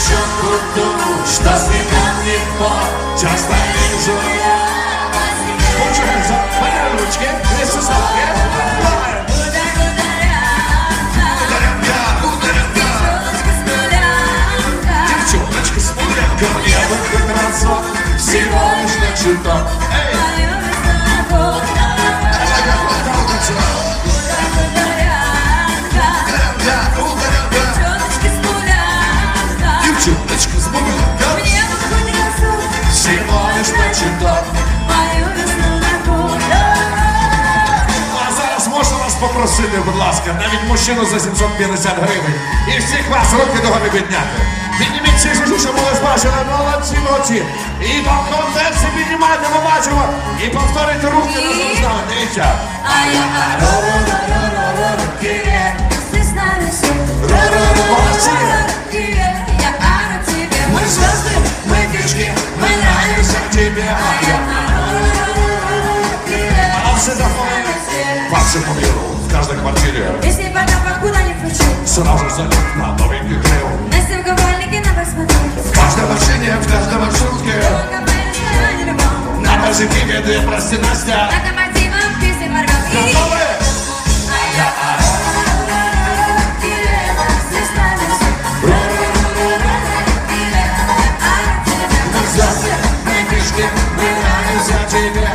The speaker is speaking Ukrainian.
щеку ту, что снимет легко, часто вижу я. попросити, будь ласка, навіть мужчину за 750 гривень. І всіх вас руки догори підняти. Підніміть ці жужу, щоб були збачені. Молодці, молодці. І по контексті піднімайте, ми бачимо. І повторюйте руки разом з нами. Дивіться. Мы звезды, мы фишки, мы нравимся тебе. А все запомнили? По всему миру, в каждой квартире. Если по запаху не включу Сразу залив на новенький грил На симковальнике на посмотрю В каждой машине, в каждом маршрутке. На позитиве, ты прости, Настя. На томативах песни Маргал Готовы? Мы пришли, мы рады за тебя